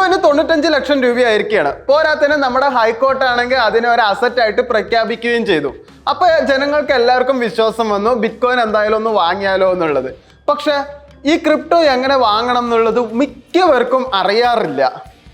ബിറ്റ്കോയിന് തൊണ്ണൂറ്റഞ്ച് ലക്ഷം രൂപയായിരിക്കുകയാണ്. പോരാത്തതിന് നമ്മുടെ ഹൈക്കോർട്ട് ആണെങ്കിൽ അതിനെ ഒരു അസറ്റായിട്ട് പ്രഖ്യാപിക്കുകയും ചെയ്തു. അപ്പൊ ജനങ്ങൾക്ക് എല്ലാവർക്കും വിശ്വാസം വന്നു ബിറ്റ്കോയിൻ എന്തായാലും ഒന്ന് വാങ്ങിയാലോ എന്നുള്ളത്. പക്ഷെ ഈ ക്രിപ്റ്റോ എങ്ങനെ വാങ്ങണം എന്നുള്ളത് മിക്കവർക്കും അറിയാറില്ല.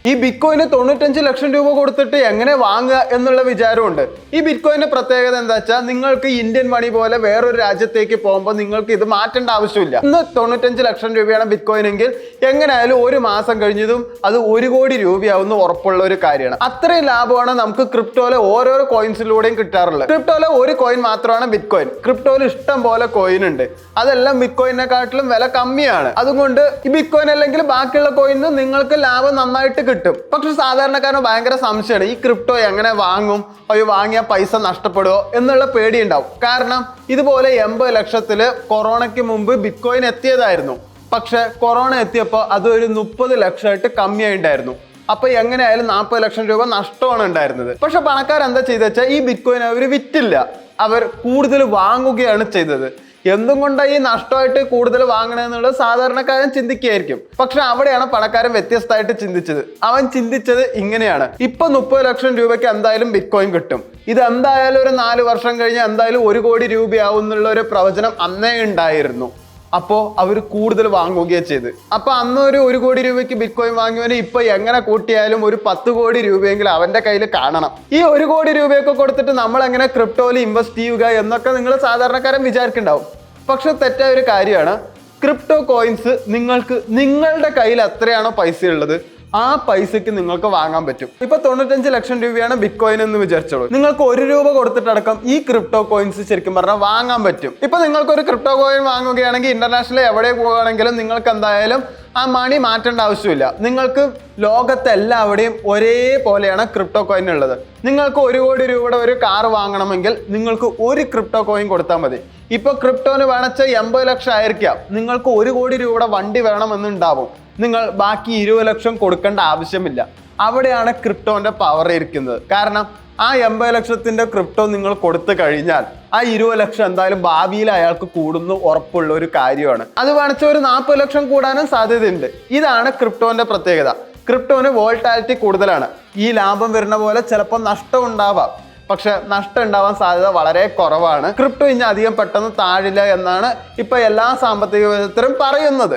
ഈ ബിറ്റ്കോയിന് തൊണ്ണൂറ്റഞ്ച് ലക്ഷം രൂപ കൊടുത്തിട്ട് എങ്ങനെ വാങ്ങുക എന്നുള്ള വിചാരമുണ്ട്. ഈ ബിറ്റ്കോയിന്റെ പ്രത്യേകത എന്താ വെച്ചാൽ നിങ്ങൾക്ക് ഇന്ത്യൻ മണി പോലെ വേറൊരു രാജ്യത്തേക്ക് പോകുമ്പോൾ നിങ്ങൾക്ക് ഇത് മാറ്റേണ്ട ആവശ്യമില്ല. ഇന്ന് തൊണ്ണൂറ്റഞ്ച് ലക്ഷം രൂപയാണ് ബിറ്റ്കോയിൻ എങ്കിൽ എങ്ങനെയായാലും ഒരു മാസം കഴിഞ്ഞതും അത് ഒരു കോടി രൂപയാവുന്ന ഉറപ്പുള്ള ഒരു കാര്യമാണ്. അത്രയും ലാഭമാണ് നമുക്ക് ക്രിപ്റ്റോയിലെ ഓരോരോ കോയിൻസിലൂടെയും കിട്ടാറുള്ളത്. ക്രിപ്റ്റോയിലെ ഒരു കോയിൻ മാത്രമാണ് ബിറ്റ്കോയിൻ ക്രിപ്റ്റോയിൽ ഇഷ്ടം പോലെ കോയിൻ ഉണ്ട്. അതെല്ലാം ബിറ്റ്കോയിനെക്കാട്ടിലും വില കമ്മിയാണ്. അതുകൊണ്ട് ഈ ബിറ്റ്കോയിൻ അല്ലെങ്കിൽ ബാക്കിയുള്ള കോയിൻ നിങ്ങൾക്ക് ലാഭം നന്നായിട്ട് പക്ഷെ സാധാരണക്കാരന് ഭയങ്കര സംശയമാണ്. ഈ ക്രിപ്റ്റോ എങ്ങനെ വാങ്ങും? അയ്യോ വാങ്ങിയ പൈസ നഷ്ടപ്പെടുമോ എന്നുള്ള പേടി ഉണ്ടാവും കാരണം ഇതുപോലെ എൺപത് ലക്ഷത്തിൽ കൊറോണയ്ക്ക് മുമ്പ് ബിറ്റ്കോയിൻ എത്തിയതായിരുന്നു. പക്ഷെ കൊറോണ എത്തിയപ്പോൾ അത് ഒരു മുപ്പത് ലക്ഷമായിട്ട് കമ്മിയായിട്ടായിരുന്നു അപ്പൊ എങ്ങനെയായാലും നാൽപ്പത് ലക്ഷം രൂപ നഷ്ടമാണ് ഉണ്ടായിരുന്നത്. പക്ഷെ പണക്കാർ എന്താ ചെയ്തെന്ന് ഈ ബിറ്റ്കോയിൻ അവർ വിറ്റില്ല. അവർ കൂടുതൽ വാങ്ങുകയാണ് ചെയ്തത്. എന്തും ഈ നഷ്ടമായിട്ട് കൂടുതൽ വാങ്ങണമെന്നുള്ളത് സാധാരണക്കാരൻ ചിന്തിക്കുകയായിരിക്കും. പക്ഷെ അവിടെയാണ് പണക്കാരൻ വ്യത്യസ്തമായിട്ട് ചിന്തിച്ചത്. അവൻ ചിന്തിച്ചത് ഇങ്ങനെയാണ്. ഇപ്പൊ മുപ്പത് ലക്ഷം രൂപയ്ക്ക് എന്തായാലും ബിറ്റ്കോയിൻ കിട്ടും. ഇത് എന്തായാലും ഒരു നാല് വർഷം കഴിഞ്ഞ് എന്തായാലും ഒരു കോടി രൂപയാവും എന്നുള്ള ഒരു പ്രവചനം അന്നേ ഉണ്ടായിരുന്നു. അപ്പോൾ അവർ കൂടുതൽ വാങ്ങുകയാണ് ചെയ്ത്. അപ്പൊ അന്ന് ഒരു ഒരു കോടി രൂപയ്ക്ക് ബിറ്റ്കോയിൻ വാങ്ങിയവന് ഇപ്പൊ എങ്ങനെ കൂട്ടിയാലും ഒരു പത്ത് കോടി രൂപയെങ്കിലും അവന്റെ കയ്യിൽ കാണണം. ഈ ഒരു കോടി രൂപയൊക്കെ കൊടുത്തിട്ട് നമ്മൾ എങ്ങനെ ക്രിപ്റ്റോയിൽ ഇൻവെസ്റ്റ് ചെയ്യുക എന്നൊക്കെ നിങ്ങൾ സാധാരണക്കാരൻ വിചാരിക്കുന്നുണ്ടാവും. പക്ഷെ തെറ്റായ ഒരു കാര്യമാണ്. ക്രിപ്റ്റോ കോയിൻസ് നിങ്ങൾക്ക് നിങ്ങളുടെ കയ്യിൽ എത്രയാണോ പൈസ ഉള്ളത് ആ പൈസക്ക് നിങ്ങൾക്ക് വാങ്ങാൻ പറ്റും. ഇപ്പൊ തൊണ്ണൂറ്റഞ്ച് ലക്ഷം രൂപയാണ് ബിറ്റ് കോയിൻ എന്ന് വിചാരിച്ചോളൂ. നിങ്ങൾക്ക് ഒരു രൂപ കൊടുത്തിട്ടടക്കം ഈ ക്രിപ്റ്റോ കോയിൻസ് ശരിക്കും പറഞ്ഞാൽ വാങ്ങാൻ പറ്റും. ഇപ്പൊ നിങ്ങൾക്ക് ഒരു ക്രിപ്റ്റോ കോയിൻ വാങ്ങുകയാണെങ്കിൽ ഇന്റർനാഷണൽ എവിടെ പോകുകയാണെങ്കിലും നിങ്ങൾക്ക് എന്തായാലും ആ മണി മാറ്റേണ്ട ആവശ്യമില്ല. നിങ്ങൾക്ക് ലോകത്തെ എല്ലാവിടെയും ഒരേപോലെയാണ് ക്രിപ്റ്റോ കോയിൻ ഉള്ളത്. നിങ്ങൾക്ക് ഒരു കോടി രൂപയുടെ ഒരു കാർ വാങ്ങണമെങ്കിൽ നിങ്ങൾക്ക് ഒരു ക്രിപ്റ്റോ കോയിൻ കൊടുത്താൽ മതി. ഇപ്പൊ ക്രിപ്റ്റോന് വേണച്ച എൺപത് ലക്ഷം ആയിരിക്കാം. നിങ്ങൾക്ക് ഒരു കോടി രൂപയുടെ വണ്ടി വേണമെന്നുണ്ടാവും. നിങ്ങൾ ബാക്കി ഇരുപത് ലക്ഷം കൊടുക്കേണ്ട ആവശ്യമില്ല. അവിടെയാണ് ക്രിപ്റ്റോന്റെ പവർ ഇരിക്കുന്നത്. കാരണം ആ എൺപത് ലക്ഷത്തിന്റെ ക്രിപ്റ്റോ നിങ്ങൾ കൊടുത്തു കഴിഞ്ഞാൽ ആ ഇരുപത് ലക്ഷം എന്തായാലും ഭാവിയിൽ അയാൾക്ക് കൂടുന്നു ഉറപ്പുള്ള ഒരു കാര്യമാണ്. അത് വേണച്ച ഒരു നാൽപ്പത് ലക്ഷം കൂടാനും സാധ്യതയുണ്ട്. ഇതാണ് ക്രിപ്റ്റോന്റെ പ്രത്യേകത. ക്രിപ്റ്റോന് വോൾട്ടാലിറ്റി കൂടുതലാണ്. ഈ ലാഭം വരുന്ന പോലെ ചിലപ്പോൾ നഷ്ടം ഉണ്ടാവാം. പക്ഷെ നഷ്ടം ഉണ്ടാവാൻ സാധ്യത വളരെ കുറവാണ്. ക്രിപ്റ്റോ ഇനി അധികം പെട്ടെന്ന് താഴില്ല എന്നാണ് ഇപ്പൊ എല്ലാ സാമ്പത്തിക വിദഗ്ധരും പറയുന്നത്.